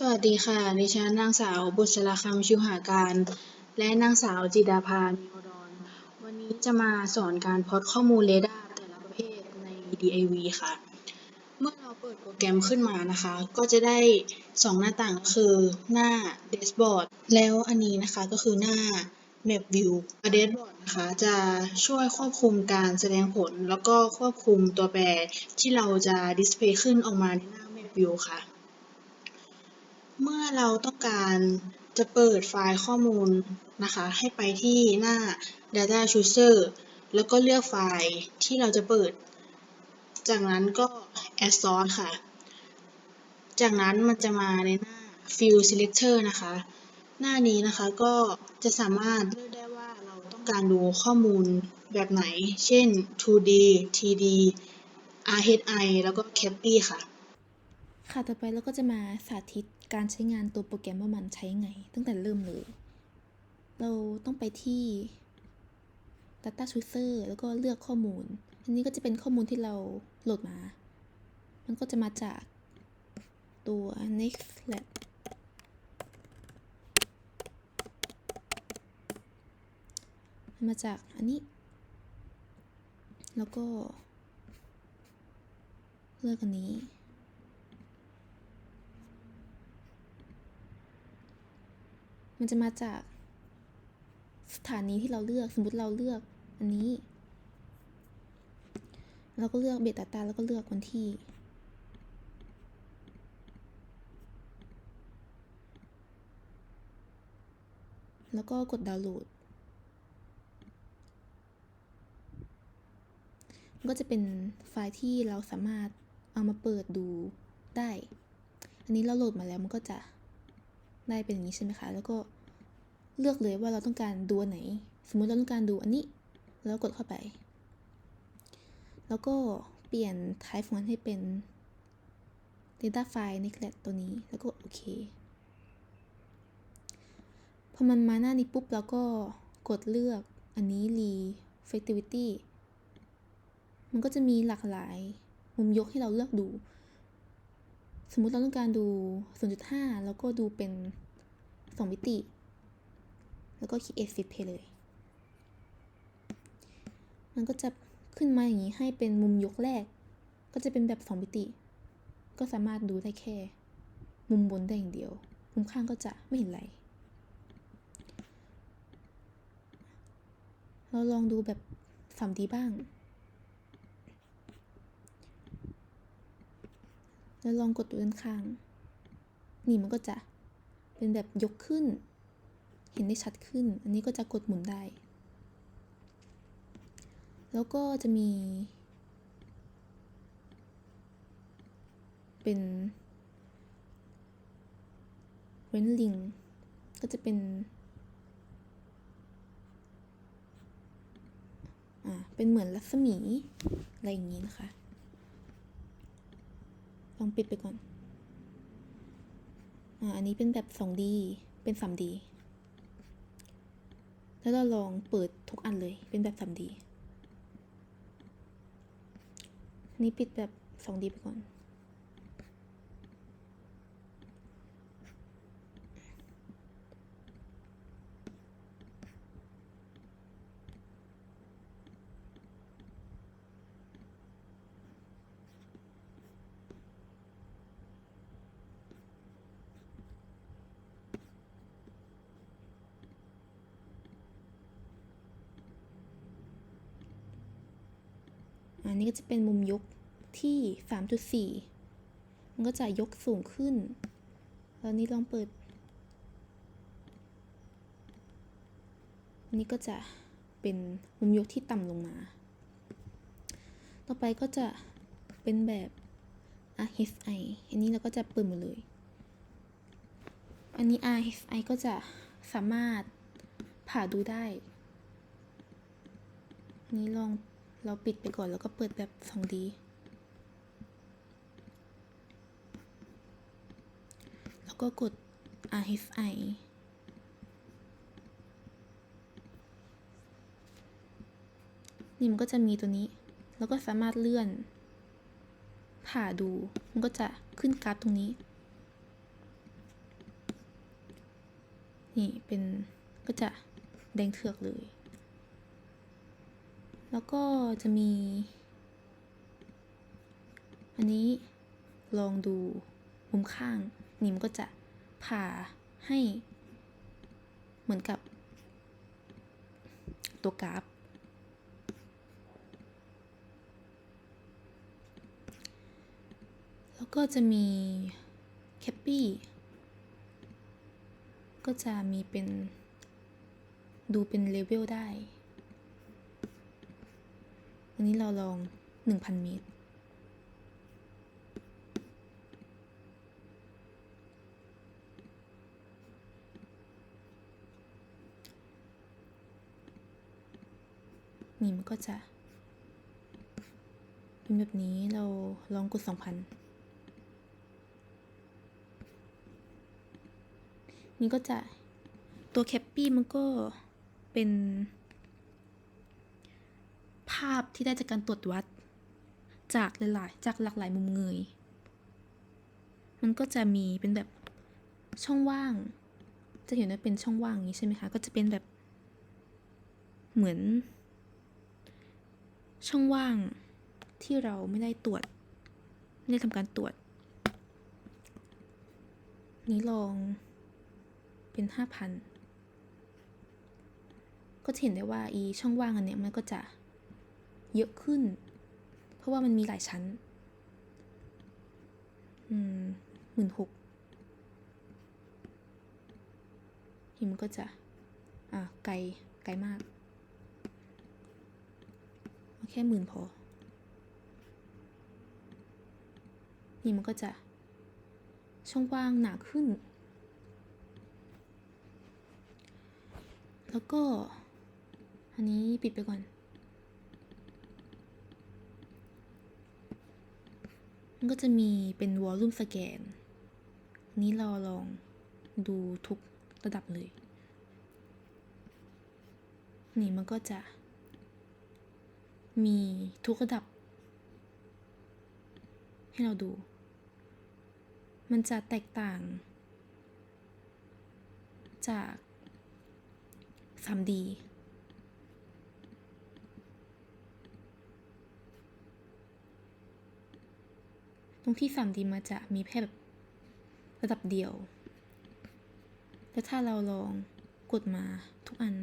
สวัสดีค่ะ ดิฉันนางสาวบุษราคำชิวหาการ และนางสาวจิดาภามีอุดรวันนี้จะมาสอนการพอตข้อมูลเรดาร์แต่ละประเภทใน DIV ค่ะ เมื่อเราเปิดโปรแกรมขึ้นมานะคะ ก็จะได้สองหน้าต่างคือหน้า Dashboard แล้วอันนี้นะคะก็คือหน้า Map View Dashboard นะคะจะช่วยควบคุมการแสดงผล แล้วก็ควบคุมตัวแปรที่เราจะดิสเพย์ขึ้นออกมาในหน้า Map View ค่ะ เมื่อเราต้องการจะเปิดไฟล์ข้อมูลนะคะ ให้ไปที่หน้า Data Chooser แล้วก็เลือกไฟล์ที่เราจะเปิด จากนั้นก็ Add Source ค่ะ จากนั้นมันจะมาในหน้า Field Selector นะคะ หน้านี้นะคะก็จะสามารถเลือกได้ว่าเราต้องการดูข้อมูลแบบไหน เช่น 2D 3D RHI แล้วก็ CAPI ค่ะ ค่ะ ต่อไปเราก็จะมาสาธิต การใช้งานตัวโปรแกรมว่ามันใช้ไง ตั้งแต่เริ่มเลย เราต้องไปที่ Data Chooser แล้วก็เลือกข้อมูล อันนี้ก็จะเป็นข้อมูลที่เราโหลดมา มันก็จะมาจากตัว Nextlab มันมาจากอันนี้ แล้วก็ เลือกอันนี้ มันจะมาจากสถานีที่เราเลือกสมมติเราเลือกอันนี้ เราก็เลือกเบต้าตาแล้วก็เลือกวันที่ แล้วก็กดดาวน์โหลดก็จะเป็นไฟล์ที่เราสามารถเอามาเปิดดูได้ อันนี้เราโหลดมาแล้วมันก็จะ ได้เป็นอย่างนี้ใช่ไหมคะ แล้วก็เลือกเลยว่าเราต้องการดูอันไหน สมมุติเราต้องการดูอันนี้ แล้วกดเข้าไป แล้วก็เปลี่ยน type ของมันให้เป็น data file neglect ตัวนี้ แล้วก็โอเค พอมันมาหน้านี้ปุ๊บเราก็กดเลือกอันนี้ reflectivity มันก็จะมีหลากหลาย มุมยกให้เราเลือกดู สมมุติเราต้องการดู 0.5 แล้วก็ดูเป็น 2 มิติ แล้วก็ create flip pay เลย มันก็จะขึ้นมาอย่างนี้ให้เป็นมุมยกแรก ก็จะเป็นแบบ 2 มิติ ก็สามารถดูได้แค่ มุมบนได้อย่างเดียว มุมข้างก็จะไม่เห็นอะไร เราลองดูแบบ 3D บ้างแล้วลองกดดูด้านข้าง นี่มันก็จะ เป็นแบบยกขึ้น เห็นได้ชัดขึ้น อันนี้ก็จะกดหมุนได้ แล้วก็จะมี เป็นเว้นลิง ก็จะเป็นอ่าเป็นเหมือนรัศมี อะไรอย่างนี้นะคะ ลองปิดไปก่อน อันนี้เป็นแบบ 2D เป็น 3D แล้วเราลองเปิดทุกอันเลย เป็นแบบ 3D อันนี้ปิดแบบ 2D ไปก่อน นนี้ก็จะเป็นมุมยกที่ 3.4 มันก็จะยกสูงขึ้นแล้วนี้ลองเปิด อันนี้ก็จะเป็นมุมยกที่ต่ำลงมา ต่อไปก็จะเป็นแบบ RFI อันนี้เราก็จะเปิดหมดเลย อันนี้ RFI ก็จะสามารถผ่าดูได้นนี้ลอง เราปิดไปก่อนแล้วก็เปิดแบบ 2D แล้วก็กด RFI นี่มันก็จะมีตัวนี้ แล้วก็สามารถเลื่อน ผ่าดู มันก็จะขึ้นกร์ดตรงนี้ นี่เป็นก็จะแดงเถือกเลย แล้วก็จะมี อันนี้ลองดูมุมข้างนี่มก็จะผ่าให้เหมือนกับ ตัวกราฟ แล้วก็จะมีแคปปี้ก็จะมีเป็นดูเป็นเลเวลได้ อันนี้เราลอง 1,000 เมตร นี่มันก็จะเป็นแบบนี้เราลองกด 2,000 นี่ก็จะตัวแคปปี้มันก็เป็น ภาพที่ได้จากการตรวจวัด จากหลายๆจากหลากหลายมุมเงย มันก็จะมีเป็นแบบช่องว่าง จะเห็นว่าเป็นช่องว่างอย่างนี้ใช่ไหมคะ ก็จะเป็นแบบ เหมือน ช่องว่างที่เราไม่ได้ตรวจ ไม่ได้ทำการตรวจ นี้ลองเป็นห้าพันก็จะเห็นได้ว่าอีช่องว่างอันเนี้ยมันก็จะ เยอะขึ้น เพราะว่ามันมีหลายชั้น อืมหมื่นหกนี่มันก็จะ อ่าไกล ไกลมากเอาแค่หมื่นพอ นี่มันก็จะ ช่องว่างหนาขึ้น แล้วก็ อันนี้ปิดไปก่อน มันก็จะมีเป็นวอลลุ่มสแกนนนี้เราลองดูทุกระดับเลย นี่มันก็จะ มีทุกระดับ ให้เราดู มันจะแตกต่าง จาก 3D ตรงที่ 3D มดีมาจะมีแค่แบบระดับเดียวแต่ถ้าเราลองกดมาทุกอัน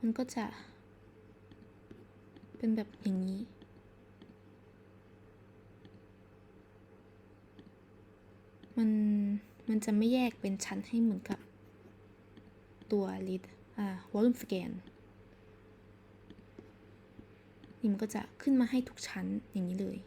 มันก็จะเป็นแบบอย่างนี้ มันจะไม่แยกเป็นชั้นให้เหมือนกับตัวลิดอ่าวอลลุ่มสแกนนี่มันก็จะขึ้นมาให้ทุกชั้นอย่างนี้เลย